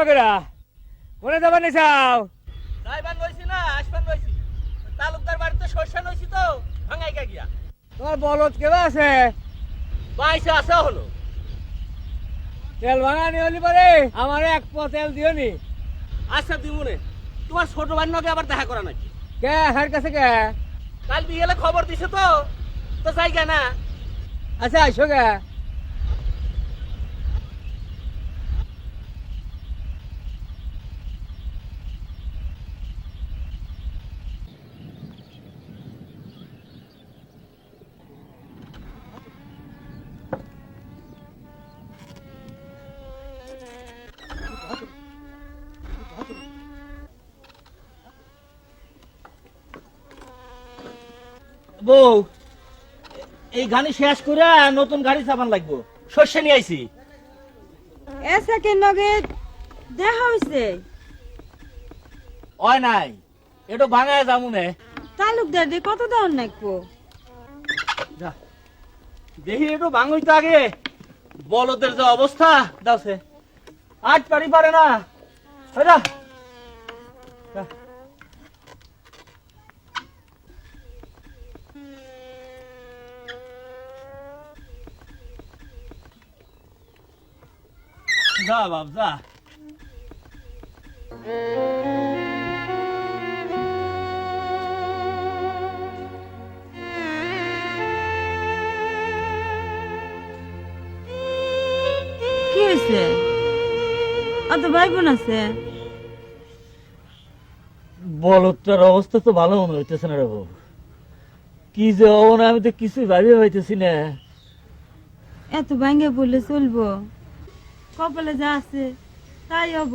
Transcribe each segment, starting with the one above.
যাবা কেডা কোনে যাবা যাইবার নইছি না আসবার নইছি তালুকদার বাড়িতে নইছি তো ভাঙাই গিয়া। তোমার বলদ কেবা আছে? আসা হলো। তেল ভাঙা নি হলি পারে আমার এক প তেল দিও নি। আচ্ছা দিমুনে। তোমার ছোট নগে আবার দেখা করা নাকি? কে হার কাছে কে? কাল বিকেলে খবর দিছে তো তো যাই না। আচ্ছা আইসো কে বউ এই গাড়ি শেষ করে নতুন গাড়ি চাপান লাগবো। শস্য নিয়ে আইছি। এসে কে নগে দেখা হইছে। হয় নাই। এটা ভাঙায় যামুনে তালুকদার দিয়ে কত দেওয়ার নাকবো যা। দেখি একটু ভাঙই তো আগে। বলদের যে অবস্থা দাওছে আজ পারি পারে না। যা। যা। বাপ যা কি হয়েছে? অত ভাই বোন আছে? বলদটার অবস্থা তো ভালো মনে হইতেছে না রে বাবু কি যে হব না আমি তো কিছুই ভাবি পাইতেছি না। এত ভাঙ্গে বললে চলবো। কপালে যা আছে তাই হব।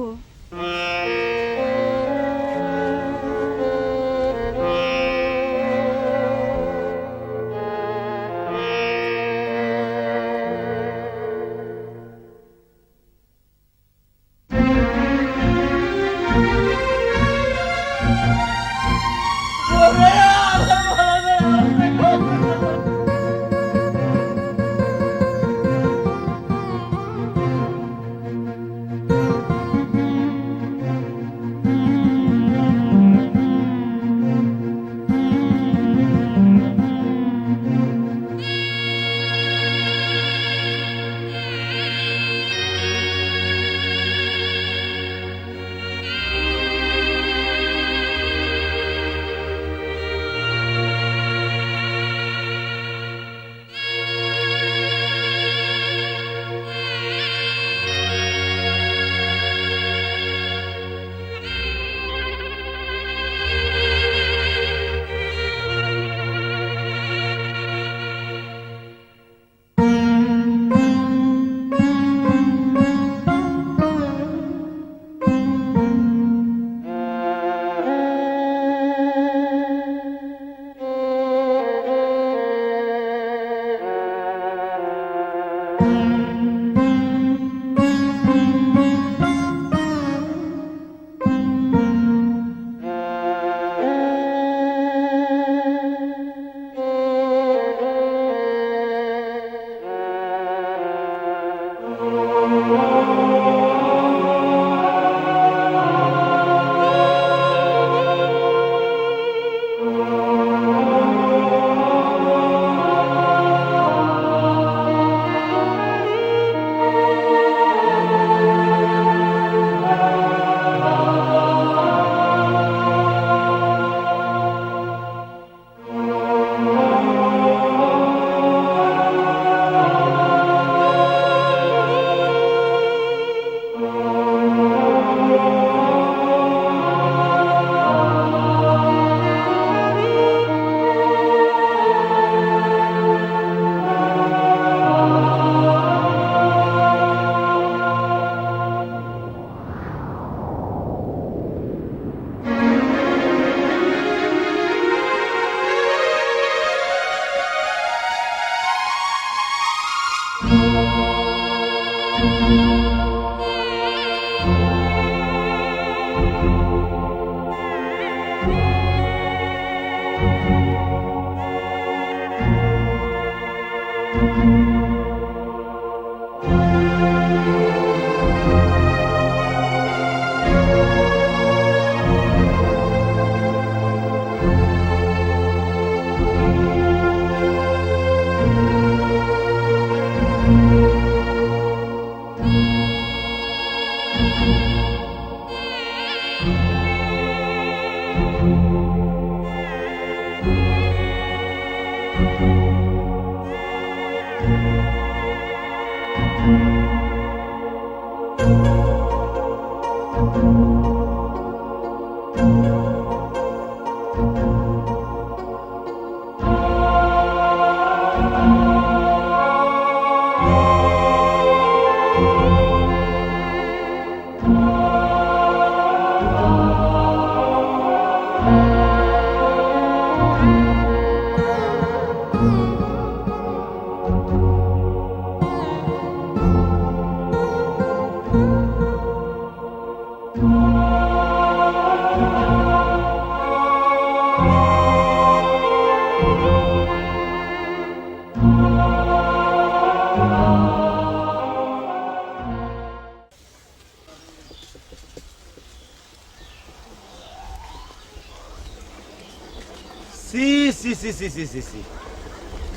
সি সি সি সি সি। সি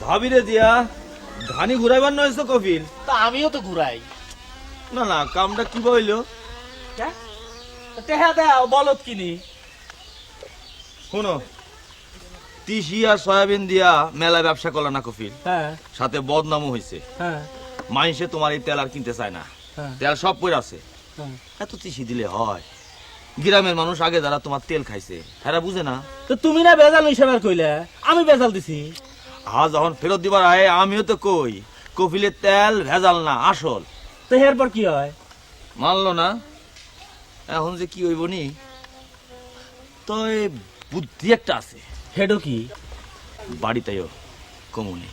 ভাবি রে দিয়া ধানি ঘুরাইবার নয়ছো কফিল? তা আমিও তো ঘুরাই। না না কামটা কি বইলো টেহা দেও বলত কিনি। শুনো তিসি আর সয়াবিন দিয়া মেলা ব্যবসা করলা না কফিল? হ্যাঁ। সাথে বদনামও হয়েছে হ্যাঁ। মাইসে তোমার এই তেল আর কিনতে চায় না। হ্যাঁ। তেল সব পড়ে আছে। এত তিসি দিলে হয়? গ্রামের মানুষ আগে যারা তোমার তেল খাইছে এরা বুঝে না। তো তুমি না বেজাল হিসাবে কইলে? আমি বেজাল দিছি। আ যখন ফেরত দিবার আয় আমিও তো কই কফিলের তেল ভেজাল না আসল। তো এরপর কি হয়? মানলো না। এখন যে কি হইব নি? তো বুদ্ধি একটা আছে। হেডো কি? বাড়িতেও কমুনি।